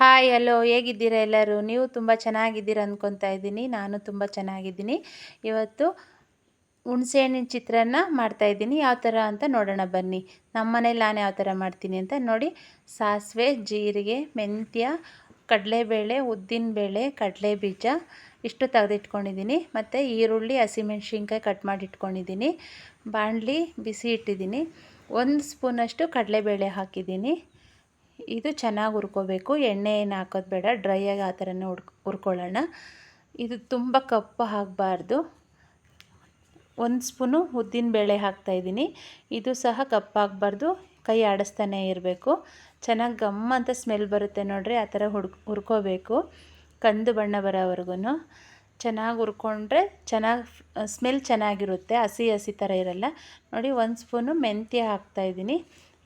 Hi hello ಹೇಗಿದ್ದೀರಾ ಎಲ್ಲರೂ? ನೀವು ತುಂಬ ಚೆನ್ನಾಗಿದ್ದೀರಾ ಅಂದ್ಕೊತಾ ಇದ್ದೀನಿ. ನಾನು ತುಂಬ ಚೆನ್ನಾಗಿದ್ದೀನಿ. ಇವತ್ತು ಹುಣಸೆಹಣ್ಣಿನ ಚಿತ್ರಾನ್ನ ಮಾಡ್ತಾಯಿದ್ದೀನಿ ಯಾವ ಥರ ಅಂತ ನೋಡೋಣ ಬನ್ನಿ. ನಮ್ಮ ಮನೇಲಿ ನಾನು ಯಾವ ಥರ ಮಾಡ್ತೀನಿ ಅಂತ ನೋಡಿ. ಸಾಸಿವೆ, ಜೀರಿಗೆ, ಮೆಂತ್ಯ, ಕಡಲೆಬೇಳೆ ಉದ್ದಿನಬೇಳೆ ಕಡಲೆ ಬೀಜ ಇಷ್ಟು ತೆಗೆದಿಟ್ಕೊಂಡಿದ್ದೀನಿ. ಮತ್ತು ಈರುಳ್ಳಿ, ಹಸಿಮೆಣ್ಸಿನ್ಕಾಯಿ ಕಟ್ ಮಾಡಿ ಇಟ್ಕೊಂಡಿದ್ದೀನಿ ಬಾಣಲಿ ಬಿಸಿ ಇಟ್ಟಿದ್ದೀನಿ. ಒಂದು ಸ್ಪೂನಷ್ಟು ಕಡಲೆಬೇಳೆ ಹಾಕಿದ್ದೀನಿ. ಇದು ಚೆನ್ನಾಗಿ ಹುರ್ಕೋಬೇಕು. ಎಣ್ಣೆ ಏನು ಹಾಕೋದು ಬೇಡ. ಡ್ರೈಯಾಗಿ ಆ ಥರನೇ ಹುಡ್ಕ್, ಹುರ್ಕೊಳ್ಳೋಣ. ಇದು ತುಂಬ ಕಪ್ಪು ಆಗಬಾರ್ದು. ಒಂದು ಸ್ಪೂನು ಉದ್ದಿನಬೇಳೆ ಹಾಕ್ತಾಯಿದ್ದೀನಿ ಇದು ಸಹ ಕಪ್ಪಾಗಬಾರ್ದು ಕೈ ಆಡಿಸ್ತಾನೆ ಇರಬೇಕು. ಚೆನ್ನಾಗಿ ಗಮ್ ಅಂತ ಸ್ಮೆಲ್ ಬರುತ್ತೆ ನೋಡ್ರಿ, ಆ ಥರ ಹುಡ್ಕ್, ಹುರ್ಕೋಬೇಕು. ಕಂದು ಬಣ್ಣ ಬರೋವರೆಗೂ ಚೆನ್ನಾಗಿ ಹುರ್ಕೊಂಡ್ರೆ ಚೆನ್ನಾಗಿ ಸ್ಮೆಲ್ ಚೆನ್ನಾಗಿರುತ್ತೆ. ಹಸಿ ಹಸಿ ಥರ ಇರಲ್ಲ. ನೋಡಿ, ಒಂದು ಸ್ಪೂನು ಮೆಂತ್ಯ ಹಾಕ್ತಾಯಿದ್ದೀನಿ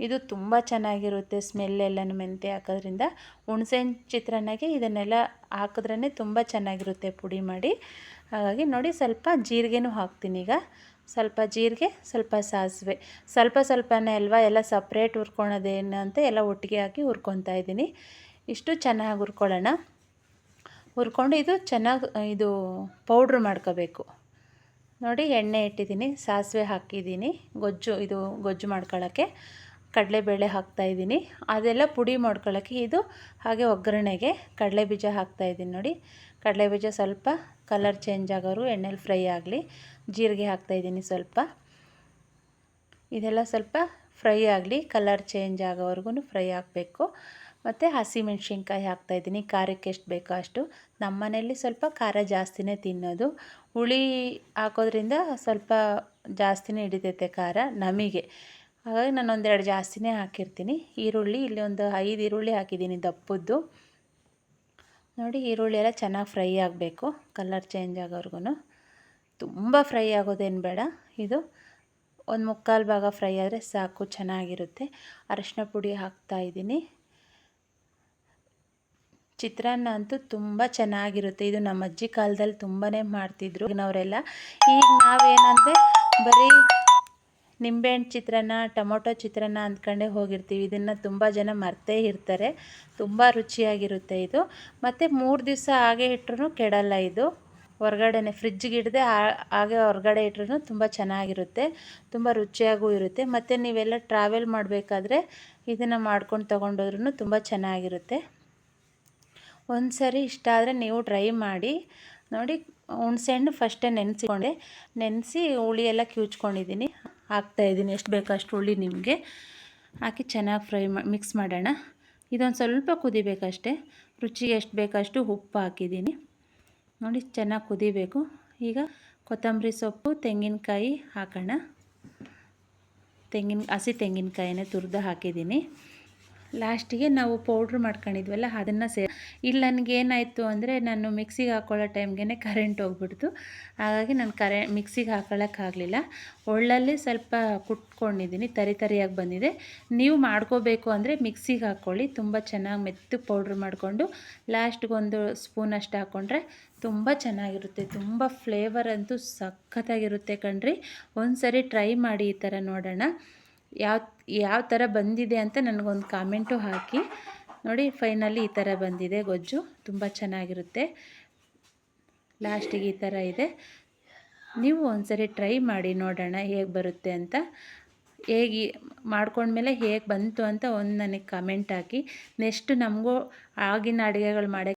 ಇದು ತುಂಬ ಚೆನ್ನಾಗಿರುತ್ತೆ ಸ್ಮೆಲ್ ಎಲ್ಲನೂ ಮೆಂತ್ಯ ಹಾಕೋದ್ರಿಂದ. ಹುಣ್ಸೆಹಣ್ಣು ಚಿತ್ರಾನ್ನಗೆ ಇದನ್ನೆಲ್ಲ ಹಾಕಿದ್ರೇ ತುಂಬ ಚೆನ್ನಾಗಿರುತ್ತೆ ಪುಡಿ ಮಾಡಿ. ಹಾಗಾಗಿ ನೋಡಿ ಸ್ವಲ್ಪ ಜೀರಿಗೆನೂ ಹಾಕ್ತೀನಿ ಈಗ. ಸ್ವಲ್ಪ ಜೀರಿಗೆ, ಸ್ವಲ್ಪ ಸಾಸಿವೆ. ಸ್ವಲ್ಪ ಸ್ವಲ್ಪನೇ ಅಲ್ವಾ ಎಲ್ಲ ಸಪ್ರೇಟ್ ಹುರ್ಕೊಳೋದೇನು ಅಂತ ಎಲ್ಲ ಒಟ್ಟಿಗೆ ಹಾಕಿ ಹುರ್ಕೊತಾ ಇದ್ದೀನಿ. ಇಷ್ಟು ಚೆನ್ನಾಗಿ ಹುರ್ಕೊಳ್ಳೋಣ. ಹುರ್ಕೊಂಡು ಇದು ಚೆನ್ನಾಗಿ ಇದು ಪೌಡ್ರ್ ಮಾಡ್ಕೋಬೇಕು. ನೋಡಿ ಎಣ್ಣೆ ಇಟ್ಟಿದ್ದೀನಿ, ಸಾಸಿವೆ ಹಾಕಿದ್ದೀನಿ, ಗೊಜ್ಜು, ಇದು ಗೊಜ್ಜು ಮಾಡ್ಕೊಳ್ಳೋಕ್ಕೆ ಕಡಲೆಬೇಳೆ ಹಾಕ್ತಾಯಿದ್ದೀನಿ ಅದೆಲ್ಲ ಪುಡಿ ಮಾಡ್ಕೊಳ್ಳೋಕ್ಕೆ ಇದು ಹಾಗೆ ಒಗ್ಗರಣೆಗೆ ಕಡಲೆ ಬೀಜ ಹಾಕ್ತಾಯಿದ್ದೀನಿ ನೋಡಿ. ಕಡಲೆ ಬೀಜ ಸ್ವಲ್ಪ ಕಲರ್ ಚೇಂಜ್ ಆಗೋರು ಎಣ್ಣೆಲಿ ಫ್ರೈ ಆಗಲಿ. ಜೀರಿಗೆ ಹಾಕ್ತಾ ಇದ್ದೀನಿ ಸ್ವಲ್ಪ. ಇದೆಲ್ಲ ಸ್ವಲ್ಪ ಫ್ರೈ ಆಗಲಿ ಕಲರ್ ಚೇಂಜ್ ಆಗೋವರೆಗೂ ಫ್ರೈ ಆಗಬೇಕು ಮತ್ತು ಹಸಿಮೆಣ್ಸಿನ್ಕಾಯಿ ಹಾಕ್ತಾಯಿದ್ದೀನಿ ಖಾರಕ್ಕೆ ಎಷ್ಟು ಬೇಕೋ ಅಷ್ಟು. ನಮ್ಮ ಮನೆಯಲ್ಲಿ ಸ್ವಲ್ಪ ಖಾರ ಜಾಸ್ತಿನೇ ತಿನ್ನೋದು. ಹುಳಿ ಹಾಕೋದ್ರಿಂದ ಸ್ವಲ್ಪ ಜಾಸ್ತಿನೇ ಹಿಡಿತೈತೆ ಖಾರ ನಮಗೆ. ಹಾಗಾಗಿ ನಾನು ಒಂದೆರಡು ಜಾಸ್ತಿನೇ ಹಾಕಿರ್ತೀನಿ. ಈರುಳ್ಳಿ, ಇಲ್ಲಿ ಒಂದು ಐದು ಈರುಳ್ಳಿ ಹಾಕಿದ್ದೀನಿ ದಪ್ಪದ್ದು. ನೋಡಿ, ಈರುಳ್ಳಿ ಎಲ್ಲ ಚೆನ್ನಾಗಿ ಫ್ರೈ ಆಗಬೇಕು. ಕಲರ್ ಚೇಂಜ್ ಆಗೋರ್ಗು ತುಂಬ ಫ್ರೈ ಆಗೋದೇನು ಬೇಡ. ಇದು ಒಂದು ಮುಕ್ಕಾಲು ಭಾಗ ಫ್ರೈ ಆದರೆ ಸಾಕು, ಚೆನ್ನಾಗಿರುತ್ತೆ. ಅರಶಿನ ಪುಡಿ ಹಾಕ್ತಾಯಿದ್ದೀನಿ ಚಿತ್ರಾನ್ನ ಅಂತೂ ತುಂಬ ಚೆನ್ನಾಗಿರುತ್ತೆ. ಇದು ನಮ್ಮ ಅಜ್ಜಿ ಕಾಲದಲ್ಲಿ ತುಂಬಾ ಮಾಡ್ತಿದ್ರು. ನಾವರೆಲ್ಲ ಈಗ ನಾವೇನಂದರೆ ಬರೀ ನಿಂಬೆಹಣ್ಣು ಚಿತ್ರಾನ್ನ, ಟೊಮೊಟೊ ಚಿತ್ರಾನ್ನ ಅಂದ್ಕೊಂಡೇ ಹೋಗಿರ್ತೀವಿ. ಇದನ್ನು ತುಂಬ ಜನ ಮರ್ತೇ ಇರ್ತಾರೆ. ತುಂಬ ರುಚಿಯಾಗಿರುತ್ತೆ ಇದು. ಮತ್ತು ಮೂರು ದಿವಸ ಹಾಗೆ ಇಟ್ರೂ ಕೆಡಲ್ಲ ಇದು. ಹೊರಗಡೆನೆ ಫ್ರಿಜ್ಜಿಗೆ ಇಡದೆ ಹಾಗೆ ಹೊರಗಡೆ ಇಟ್ರೂ ತುಂಬ ಚೆನ್ನಾಗಿರುತ್ತೆ. ತುಂಬ ರುಚಿಯಾಗೂ ಇರುತ್ತೆ. ಮತ್ತು ನೀವೆಲ್ಲ ಟ್ರಾವೆಲ್ ಮಾಡಬೇಕಾದ್ರೆ ಇದನ್ನು ಮಾಡ್ಕೊಂಡು ತೊಗೊಂಡೋದ್ರೂ ತುಂಬ ಚೆನ್ನಾಗಿರುತ್ತೆ. ಒಂದು ಸರಿ ಇಷ್ಟ ಆದರೆ ನೀವು ಟ್ರೈ ಮಾಡಿ. ನೋಡಿ, ಹುಣ್ಸೆಹಣ್ಣು ಫಸ್ಟೇ ನೆನೆಸಿಕೊಂಡೆ. ನೆನೆಸಿ ಹುಳಿ ಎಲ್ಲ ಕಿವುಚ್ಕೊಂಡಿದ್ದೀನಿ ಹಾಕ್ತಾಯಿದ್ದೀನಿ ಎಷ್ಟು ಬೇಕೋ ಅಷ್ಟು ಹುಳಿ ನಿಮಗೆ. ಹಾಕಿ ಚೆನ್ನಾಗಿ ಫ್ರೈ ಮಿಕ್ಸ್ ಮಾಡೋಣ. ಇದೊಂದು ಸ್ವಲ್ಪ ಕುದಿಬೇಕಷ್ಟೇ. ರುಚಿಗೆ ಎಷ್ಟು ಬೇಕಷ್ಟು ಉಪ್ಪು ಹಾಕಿದ್ದೀನಿ. ನೋಡಿ, ಚೆನ್ನಾಗಿ ಕುದಿಬೇಕು. ಈಗ ಕೊತ್ತಂಬರಿ ಸೊಪ್ಪು, ತೆಂಗಿನಕಾಯಿ ಹಾಕೋಣ. ತೆಂಗಿನ, ಹಸಿ ತೆಂಗಿನಕಾಯಿನೇ ತುರಿದು ಹಾಕಿದ್ದೀನಿ. ಲಾಸ್ಟಿಗೆ ನಾವು ಪೌಡ್ರ್ ಮಾಡ್ಕೊಂಡಿದ್ವಲ್ಲ, ಅದನ್ನು ಸೇ, ಇಲ್ಲಿ ನನಗೇನಾಯಿತು ಅಂದರೆ ನಾನು ಮಿಕ್ಸಿಗೆ ಹಾಕೊಳ್ಳೋ ಟೈಮ್ಗೆ ಕರೆಂಟ್ ಹೋಗ್ಬಿಡ್ತು. ಹಾಗಾಗಿ ನಾನು ಕರೆ ಮಿಕ್ಸಿಗೆ ಹಾಕೊಳ್ಳೋಕ್ಕಾಗಲಿಲ್ಲ ಒಳ್ಳಲ್ಲಿ ಸ್ವಲ್ಪ ಕುಟ್ಕೊಂಡಿದ್ದೀನಿ ತರಿ ತರಿಯಾಗಿ ಬಂದಿದೆ. ನೀವು ಮಾಡ್ಕೋಬೇಕು ಅಂದರೆ ಮಿಕ್ಸಿಗೆ ಹಾಕ್ಕೊಳ್ಳಿ ತುಂಬ ಚೆನ್ನಾಗಿ ಮೆತ್ತು ಪೌಡ್ರ್ ಮಾಡಿಕೊಂಡು ಲಾಸ್ಟ್ಗೊಂದು ಸ್ಪೂನಷ್ಟು ಹಾಕ್ಕೊಂಡ್ರೆ ತುಂಬ ಚೆನ್ನಾಗಿರುತ್ತೆ. ತುಂಬ ಫ್ಲೇವರ್ ಅಂತೂ ಸಖತ್ತಾಗಿರುತ್ತೆ ಕಣ್ರಿ. ಒಂದು ಸರಿ ಟ್ರೈ ಮಾಡಿ ಈ ಥರ ನೋಡೋಣ. ಯಾವ ಯಾವ ಥರ ಬಂದಿದೆ ಅಂತ ನನಗೊಂದು ಕಾಮೆಂಟು ಹಾಕಿ. ನೋಡಿ, ಫೈನಲಿ ಈ ಥರ ಬಂದಿದೆ ಗೊಜ್ಜು. ತುಂಬ ಚೆನ್ನಾಗಿರುತ್ತೆ. ಲಾಸ್ಟಿಗೆ ಈ ಥರ ಇದೆ. ನೀವು ಒಂದ್ಸರಿ ಟ್ರೈ ಮಾಡಿ ನೋಡೋಣ ಹೇಗೆ ಬರುತ್ತೆ ಅಂತ. ಹೇಗೆ ಮಾಡ್ಕೊಂಡ್ಮೇಲೆ ಹೇಗೆ ಬಂತು ಅಂತ ಒಂದು ನನಗೆ ಕಮೆಂಟ್ ಹಾಕಿ. ನೆಕ್ಸ್ಟ್ ನಮಗೂ ಆಗಿನ ಅಡುಗೆಗಳು ಮಾಡೋಕ್ಕೆ